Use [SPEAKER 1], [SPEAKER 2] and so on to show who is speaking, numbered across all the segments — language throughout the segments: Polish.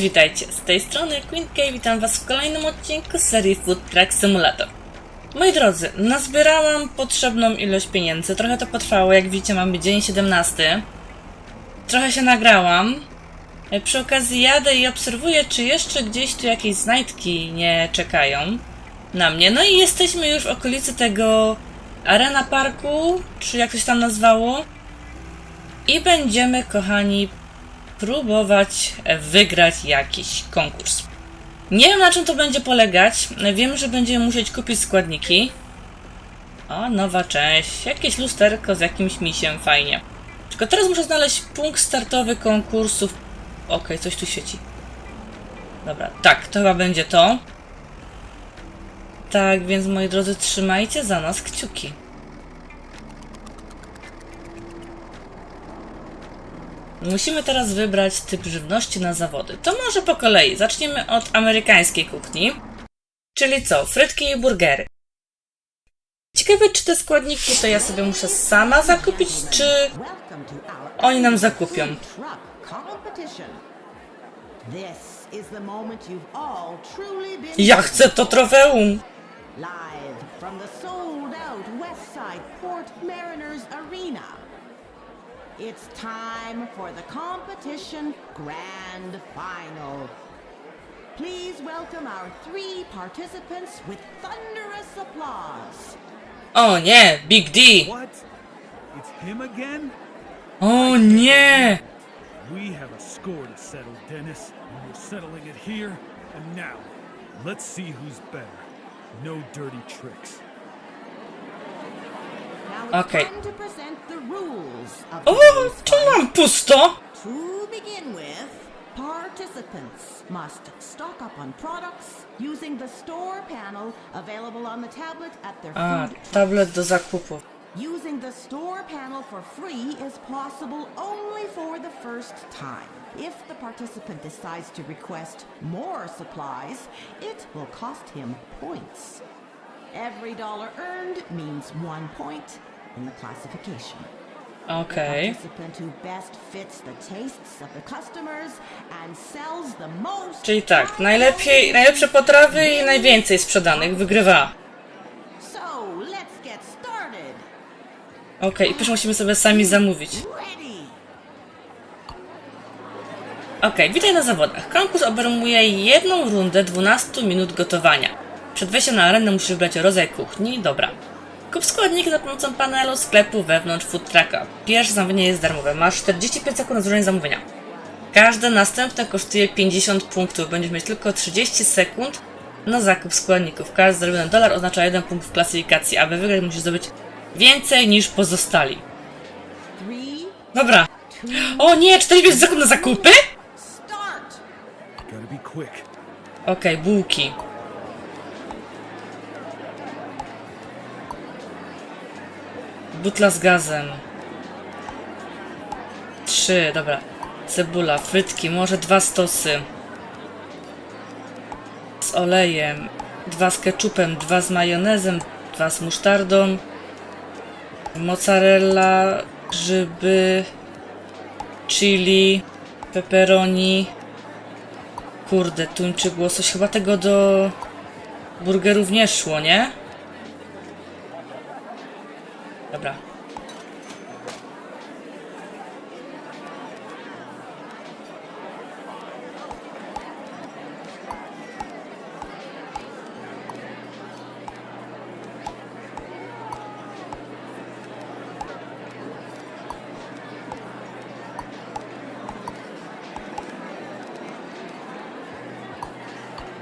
[SPEAKER 1] Cześć, witajcie. Z tej strony Queen K. Witam Was w kolejnym odcinku serii Food Truck Simulator. Moi drodzy, nazbierałam potrzebną ilość pieniędzy. Trochę to potrwało, jak widzicie mamy dzień 17. Trochę się nagrałam. E, Przy okazji jadę i obserwuję, czy jeszcze gdzieś tu jakieś znajdki nie czekają na mnie. No i jesteśmy już w okolicy tego Arena Parku, czy jak to się tam nazwało. I będziemy, kochani, próbować wygrać jakiś konkurs. Nie wiem na czym to będzie polegać. Wiem, że będziemy musieć kupić składniki. O, nowa część. Jakieś lusterko z jakimś misiem, fajnie. Tylko teraz muszę znaleźć punkt startowy konkursów. Okej, coś tu świeci. Dobra, tak, to chyba będzie to. Tak, więc moi drodzy, trzymajcie za nas kciuki. Musimy teraz wybrać typ żywności na zawody. To może po kolei. Zaczniemy od amerykańskiej kuchni. Czyli co? Frytki i burgery. Ciekawe, czy te składniki to ja sobie muszę sama zakupić, czy oni nam zakupią. Ja chcę to trofeum!
[SPEAKER 2] It's time for the competition grand final. Please welcome our three participants with thunderous applause.
[SPEAKER 1] Oh yeah, Big D!
[SPEAKER 3] What? It's him again?
[SPEAKER 1] Oh yeah.
[SPEAKER 3] We have a score to settle, Dennis, and we're settling it here and now. Let's see who's better. No dirty tricks.
[SPEAKER 2] Now
[SPEAKER 1] Okay.
[SPEAKER 2] time to present the rules of
[SPEAKER 1] O, tu mam pusto!
[SPEAKER 2] To begin with, participants must stock up on products using the store panel available on the tablet at their
[SPEAKER 1] A,
[SPEAKER 2] food truck.
[SPEAKER 1] tablet do zakupu.
[SPEAKER 2] Using the store panel for free is possible only for the first time. If the participant decides to request more supplies, it will cost him points. Every dollar earned means one point in the classification.
[SPEAKER 1] Okej.
[SPEAKER 2] Participant who best fits the tastes of the customers and sells the most.
[SPEAKER 1] Czyli tak, najlepiej, najlepsze potrawy i najwięcej sprzedanych wygrywa.
[SPEAKER 2] So let's get started.
[SPEAKER 1] Okej, i też musimy sobie sami zamówić. Okej, witaj na zawodach. Konkurs obejmuje jedną rundę 12 minut gotowania. Przed wejściem na arenę musisz wybrać rodzaj kuchni. Dobra. Kup składniki za pomocą panelu sklepu wewnątrz food trucka. Pierwsze zamówienie jest darmowe. Masz 45 sekund na złożenie zamówienia. Każde następne kosztuje 50 punktów. Będziesz mieć tylko 30 sekund na zakup składników. Każdy zarobiony dolar oznacza jeden punkt w klasyfikacji. Aby wygrać musisz zdobyć więcej niż pozostali. Dobra. O nie, 45 sekund na zakupy? Okej, bułki. Butla z gazem. Trzy, dobra. Cebula, frytki, może dwa stosy. Z olejem. Dwa z ketchupem, dwa z majonezem, dwa z musztardą. Mozzarella, grzyby, chili, pepperoni. Kurde, tuńczyk łosoś. Chyba tego do burgerów nie szło, nie? Dobra.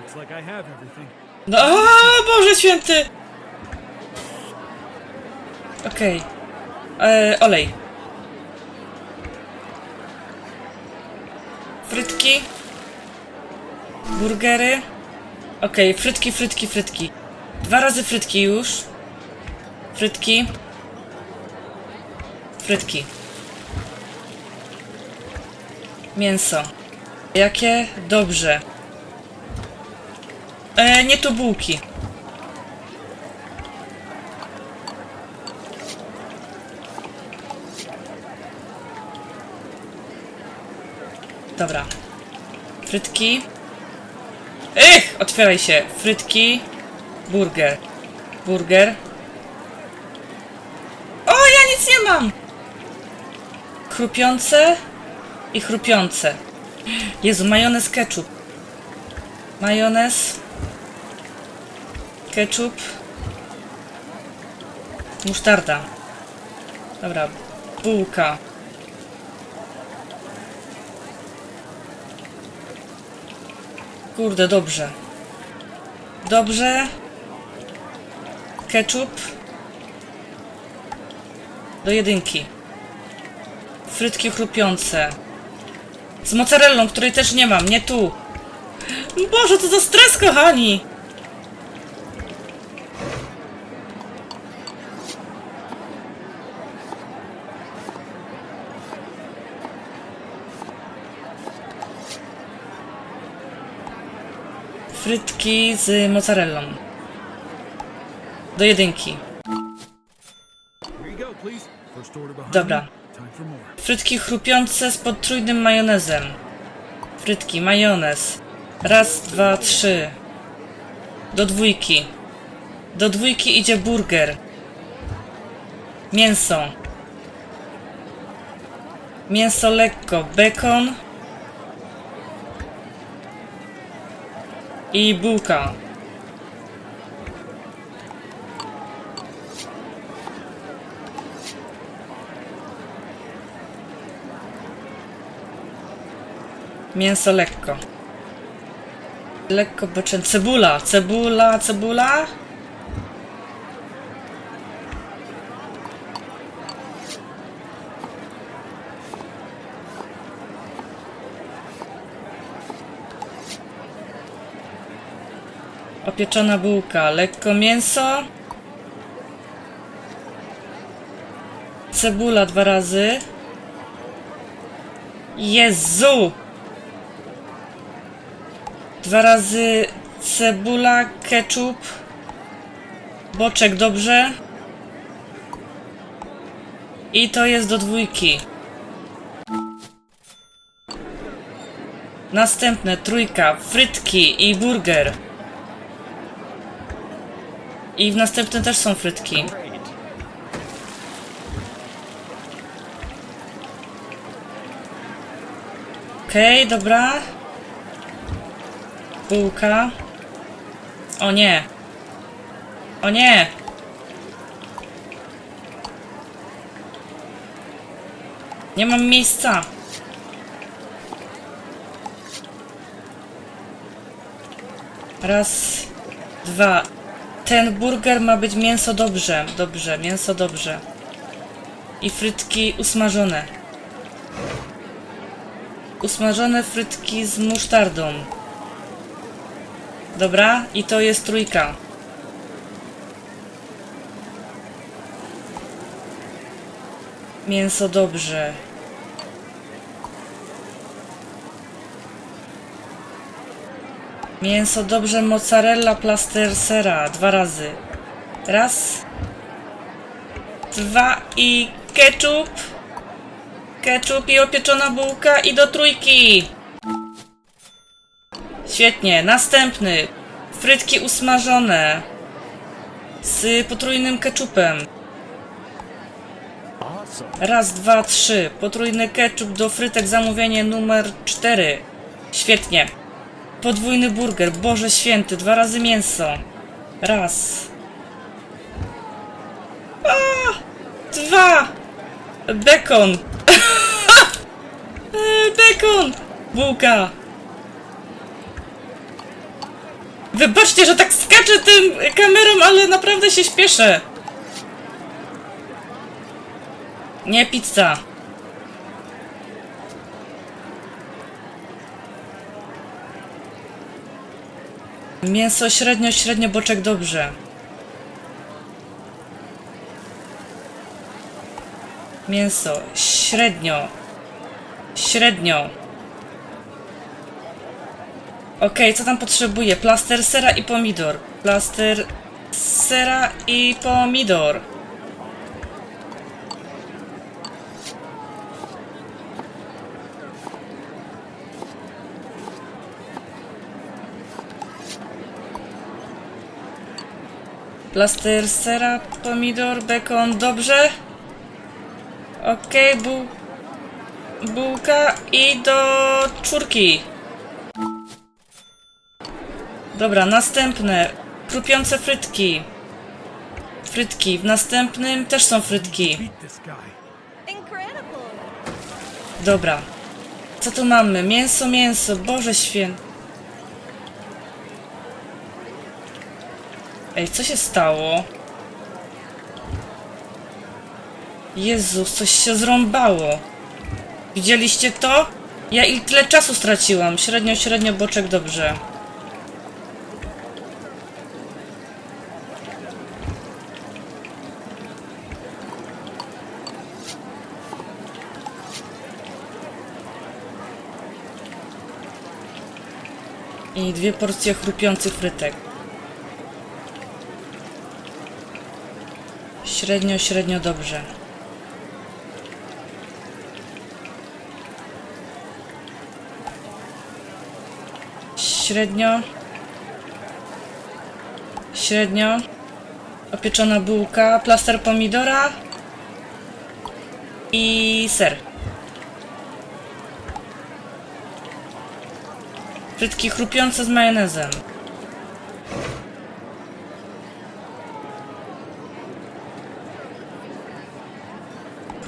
[SPEAKER 3] Looks like I have everything.
[SPEAKER 1] No, o, Boże święty! Okej. E, Olej. Frytki. Burgery. Okej, frytki, frytki, frytki. Dwa razy frytki już. Frytki. Frytki. Mięso. Jakie? Dobrze. E, nie tu bułki. Dobra. Frytki. Ech! Otwieraj się. Frytki. Burger. Burger. O, ja nic nie mam! Chrupiące i chrupiące. Jezu, majonez, ketchup. Majonez. Ketchup. Musztarda. Dobra, bułka. Kurde, dobrze. Dobrze. Ketchup. Do jedynki. Frytki chrupiące. Z mozzarellą, której też nie mam, nie tu. Boże, co za stres, kochani! Frytki z mozzarellą. Do jedynki. Dobra. Frytki chrupiące z potrójnym majonezem. Frytki, majonez. Raz, dwa, trzy. Do dwójki. Do dwójki idzie burger. Mięso. Mięso lekko, bekon. I bułka. Mięso lekko. Lekko boczem. Cebula, cebula, cebula. Opieczona bułka, lekko mięso. Cebula dwa razy. Jezu! Dwa razy cebula, ketchup, boczek dobrze. I to jest do dwójki. Następne trójka, frytki i burger. I w następnym też są frytki. Okej, dobra. Bułka. O nie. O nie. Nie mam miejsca. Raz, dwa. Ten burger ma być mięso dobrze. Dobrze, mięso dobrze. I frytki usmażone. Usmażone frytki z musztardą. Dobra, i to jest trójka. Mięso dobrze. Mięso dobrze, mozzarella, plaster sera. Dwa razy. Raz. Dwa i ketchup. Ketchup i opieczona bułka i do trójki. Świetnie, następny. Frytki usmażone. Z potrójnym ketchupem. Raz, dwa, trzy. Potrójny ketchup do frytek zamówienie numer cztery. Świetnie. Podwójny burger. Boże święty, dwa razy mięso. Raz. A, dwa. Bekon. E, Bekon. Bułka. Wybaczcie, że tak skaczę tym kamerą, ale naprawdę się śpieszę. Nie pizza. Mięso średnio, średnio, boczek dobrze. Mięso średnio. Średnio. Okej, co tam potrzebuję? Plaster sera i pomidor. Plaster sera i pomidor. Plaster sera, pomidor, bekon, dobrze. Okej, bu... bułka i do czurki. Dobra, następne. Krupiące frytki. Frytki. W następnym też są frytki. Dobra. Co tu mamy? Mięso, mięso. Boże święty. Ej, co się stało? Jezus, coś się zrąbało. Widzieliście to? Ja i tyle czasu straciłam. Średnio, średnio, boczek dobrze. I dwie porcje chrupiących frytek. Średnio, średnio dobrze. Średnio. Średnio. Opieczona bułka, plaster pomidora i ser. Frytki chrupiące z majonezem.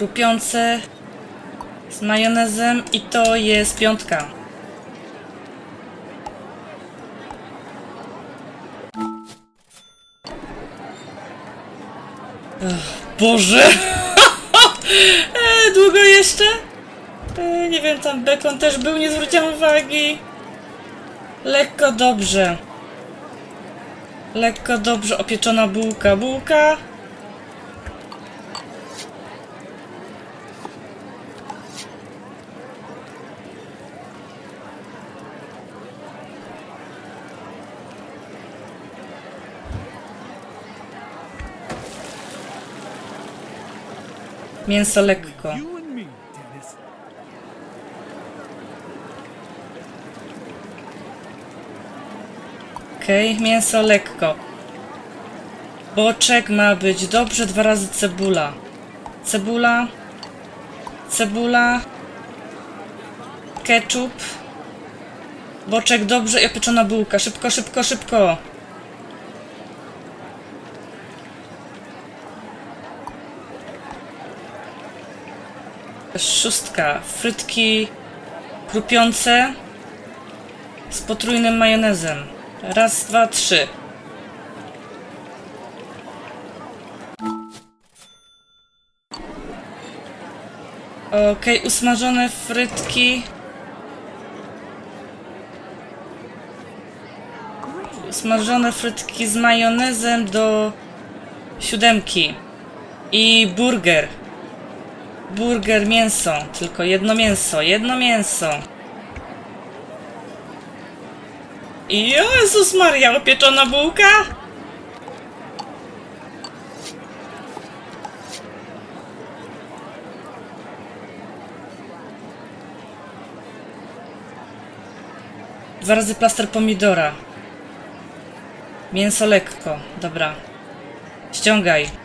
[SPEAKER 1] Chrupiące z majonezem i to jest piątka. Ech, Boże! e, długo jeszcze? E, nie wiem, tam bekon też był, nie zwróciłam uwagi. Lekko dobrze. Lekko dobrze opieczona bułka. Bułka. Mięso lekko. Okej, mięso lekko. Boczek ma być dobrze, dwa razy cebula. Cebula. Cebula. Ketchup. Boczek dobrze i opieczona bułka. Szybko, szybko, szybko. Szóstka. Frytki krupiące z potrójnym majonezem. Raz, dwa, trzy. Okej, usmażone frytki. Usmażone frytki z majonezem do siódemki. I burger. Burger, mięso. Tylko jedno mięso, jedno mięso. Jezus Maria, opieczona bułka? Dwa razy plaster pomidora. Mięso lekko, dobra. Ściągaj.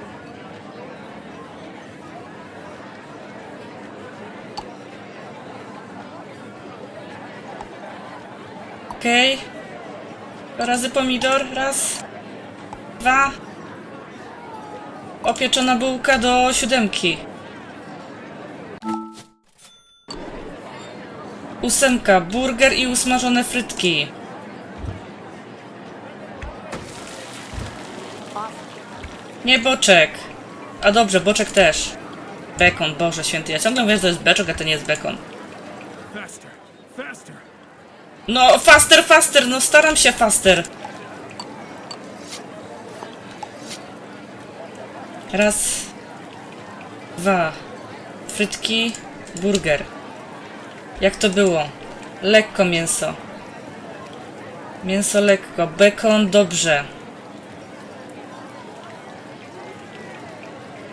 [SPEAKER 1] Okej. Dwa razy pomidor. Raz. Dwa. Opieczona bułka do siódemki. Ósemka. Burger i usmażone frytki. Nie boczek. A dobrze, boczek też. Bekon, Boże święty. Ja ciągle mówię, że to jest beczok, a to nie jest bekon. No, faster, faster, no staram się faster. Raz, dwa, frytki, burger. Jak to było? Lekko mięso. Mięso lekko, bekon dobrze.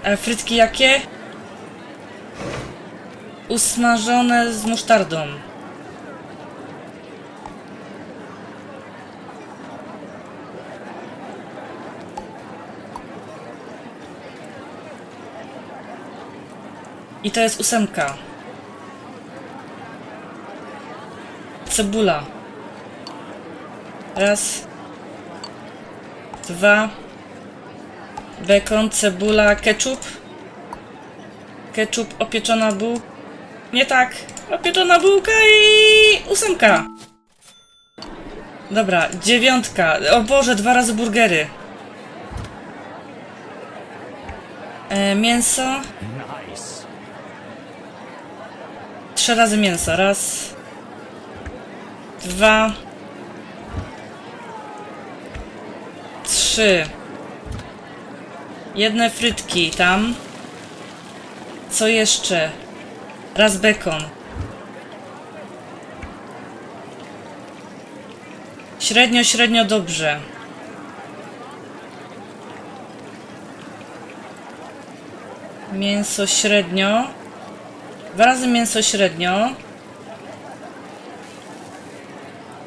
[SPEAKER 1] A frytki jakie? Usmażone z musztardą. I to jest ósemka. Cebula. Raz. Dwa. Bekon, cebula, ketchup. Ketchup, opieczona bułka. Nie tak. Opieczona bułka i ósemka. Dobra, dziewiątka. O Boże, dwa razy burgery. E, mięso.
[SPEAKER 3] Nice.
[SPEAKER 1] Trzy razy mięso. Raz. Dwa. Trzy. Jedne frytki tam. Co jeszcze? Raz bekon. Średnio, średnio dobrze. Mięso średnio. Dwa razy mięso średnio.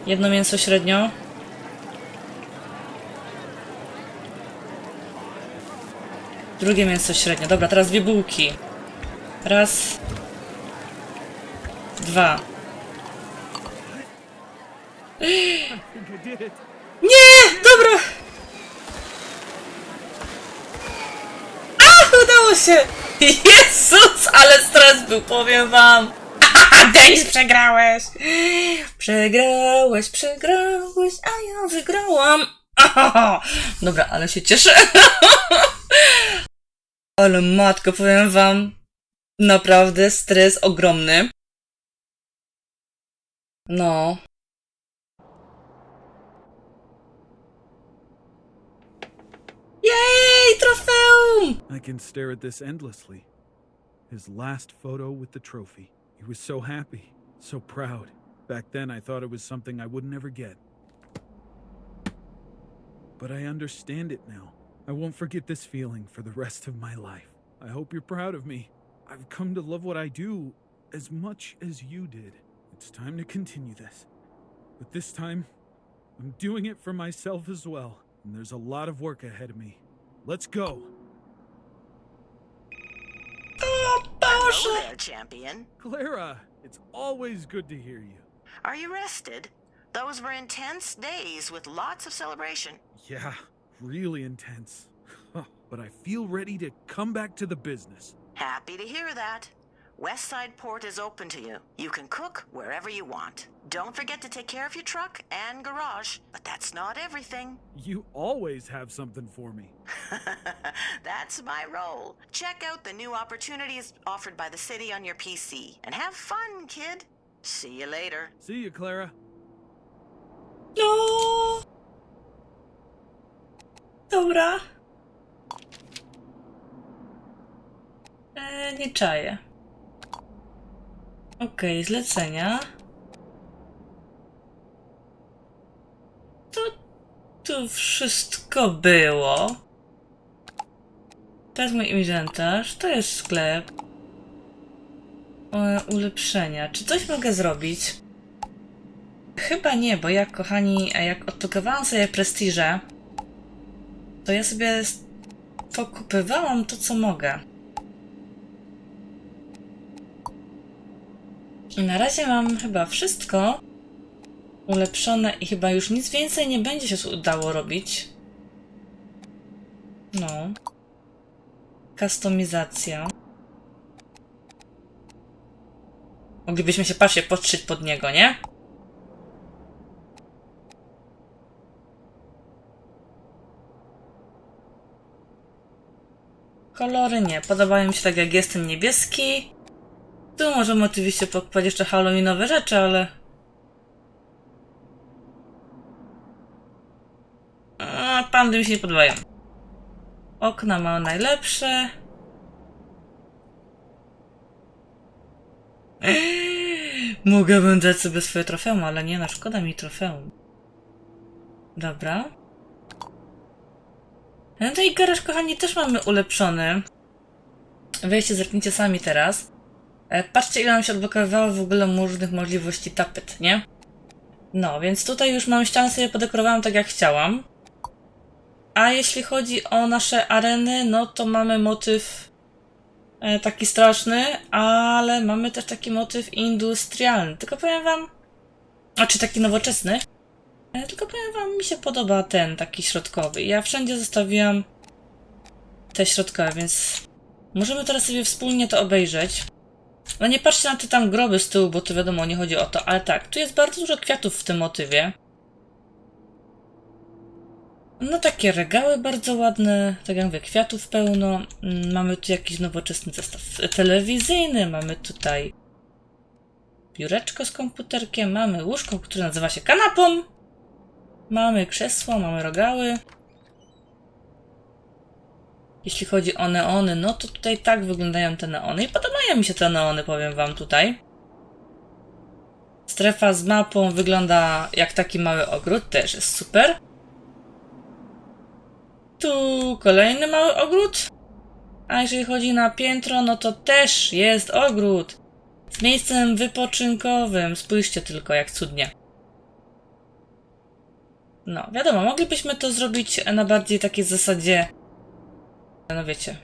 [SPEAKER 1] Jedno mięso średnio. Drugie mięso średnio. Dobra, teraz dwie bułki. Raz. Dwa. Nie! Dobra! A! Udało się! Jezus, ale stres był, powiem wam! Denis, przegrałeś! Przegrałeś, przegrałeś, a ja wygrałam! Dobra, ale się cieszę. Ale matko, powiem wam, naprawdę stres ogromny. No. Jej, trofeum!
[SPEAKER 3] I can stare at this endlessly. His last photo with the trophy. He was so happy, so proud. Back then, I thought it was something I would never get. But I understand it now. I won't forget this feeling for the rest of my life. I hope you're proud of me. I've come to love what I do as much as you did. It's time to continue this. But this time, I'm doing it for myself as well. And there's a lot of work ahead of me. Let's go.
[SPEAKER 1] O
[SPEAKER 4] Hello there, champion.
[SPEAKER 3] Clara, it's always good to hear you.
[SPEAKER 4] Are you rested? Those were intense days with lots of celebration.
[SPEAKER 3] Yeah, really intense. but I feel ready to come back to the business.
[SPEAKER 4] Happy to hear that. Westside Port is open to you. You can cook wherever you want. Don't forget to take care of your truck and garage, but that's not everything.
[SPEAKER 3] You always have something for me.
[SPEAKER 4] that's my role. Check out the new opportunities offered by the city on your PC and have fun, kid. See you later.
[SPEAKER 3] See you, Clara.
[SPEAKER 1] No! Dobra. E, nie czaję. Okej, zlecenia. Tu wszystko było. To jest mój inwentarz, to jest sklep. E, ulepszenia. Czy coś mogę zrobić? Chyba nie, bo ja, kochani, a jak odblokowałam sobie prestiże, to ja sobie pokupywałam to, co mogę. I na razie mam chyba wszystko ulepszone i chyba już nic więcej nie będzie się udało robić. No. Kustomizacja. Moglibyśmy się, patrzcie, podszyć pod niego, nie? Kolory nie. Podobają mi się tak jak jest ten niebieski. Tu możemy oczywiście pokładać jeszcze halloweenowe rzeczy, ale... A, pandy mi się nie podobają. Okna ma najlepsze. Mogłabym dać sobie swoje trofeum, ale nie, no szkoda mi trofeum. Dobra. No to i garaż, kochani, też mamy ulepszony. Weźcie, zerknijcie sami teraz. E, Patrzcie, ile nam się odblokowywało w ogóle różnych możliwości tapet, nie? No, więc tutaj już mam ścianę sobie podekorowałam tak jak chciałam. A jeśli chodzi o nasze areny, no to mamy motyw e, taki straszny, ale mamy też taki motyw industrialny. Tylko powiem wam, a czy taki nowoczesny, e, tylko powiem wam, mi się podoba ten taki środkowy. Ja wszędzie zostawiłam te środkowe, więc możemy teraz sobie wspólnie to obejrzeć. No nie patrzcie na te tam groby z tyłu, bo to wiadomo, nie chodzi o to, ale tak, tu jest bardzo dużo kwiatów w tym motywie. No takie regały bardzo ładne, tak jak mówię, kwiatów pełno. Mm, Mamy tu jakiś nowoczesny zestaw telewizyjny, mamy tutaj biureczko z komputerkiem, mamy łóżko, które nazywa się kanapą. Mamy krzesło, mamy rogały. Jeśli chodzi o neony, no to tutaj tak wyglądają te neony i podobają mi się te neony, powiem wam tutaj. Strefa z mapą wygląda jak taki mały ogród, też jest super. Tu kolejny mały ogród. A jeżeli chodzi na piętro, no to też jest ogród. Z miejscem wypoczynkowym. Spójrzcie tylko, jak cudnie. No, wiadomo, moglibyśmy to zrobić na bardziej takiej zasadzie. No wiecie.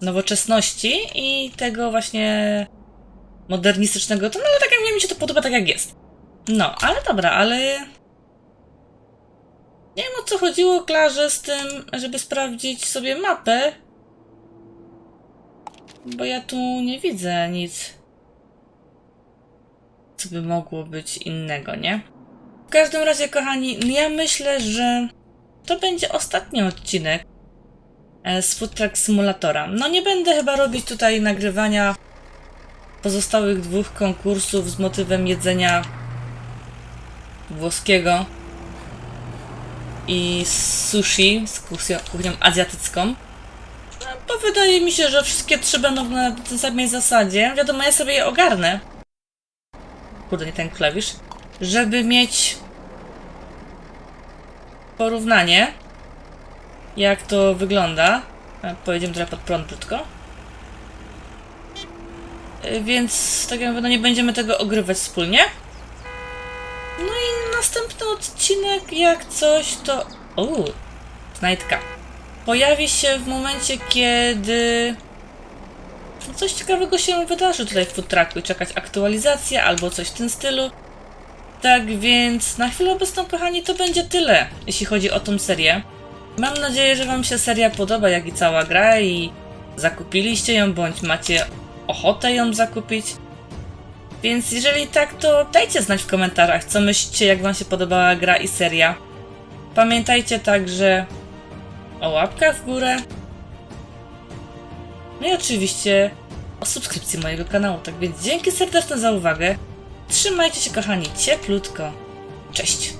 [SPEAKER 1] Nowoczesności i tego właśnie modernistycznego. To no, ale tak jak mi się to podoba, tak jak jest. No, ale dobra, ale. Nie wiem o co chodziło Klarze z tym, żeby sprawdzić sobie mapę. Bo ja tu nie widzę nic, co by mogło być innego, nie? W każdym razie, kochani, ja myślę, że to będzie ostatni odcinek e, z Food Truck Simulatora. No nie będę chyba robić tutaj nagrywania pozostałych dwóch konkursów z motywem jedzenia włoskiego i sushi z kuchnią, azjatycką. Bo wydaje mi się, że wszystkie trzy będą na tej samej zasadzie. Wiadomo, ja sobie je ogarnę. Kurde, nie ten klawisz. Żeby mieć porównanie, jak to wygląda. E, Pojedziemy trochę pod prąd brzydko. E, Więc tak jak mówię, no nie będziemy tego ogrywać wspólnie. No i następny odcinek, jak coś, to. Uuu, znajdka. Pojawi się w momencie, kiedy. no Coś ciekawego się wydarzy tutaj w food trucku i czekać aktualizację albo coś w tym stylu. Tak więc na chwilę obecną, kochani, to będzie tyle, jeśli chodzi o tą serię. Mam nadzieję, że Wam się seria podoba, jak i cała gra i zakupiliście ją, bądź macie ochotę ją zakupić. Więc jeżeli tak, to dajcie znać w komentarzach, co myślicie, jak Wam się podobała gra i seria. Pamiętajcie także o łapkach w górę. No i oczywiście o subskrypcji mojego kanału. Tak więc dzięki serdeczne za uwagę. Trzymajcie się, kochani, cieplutko. Cześć!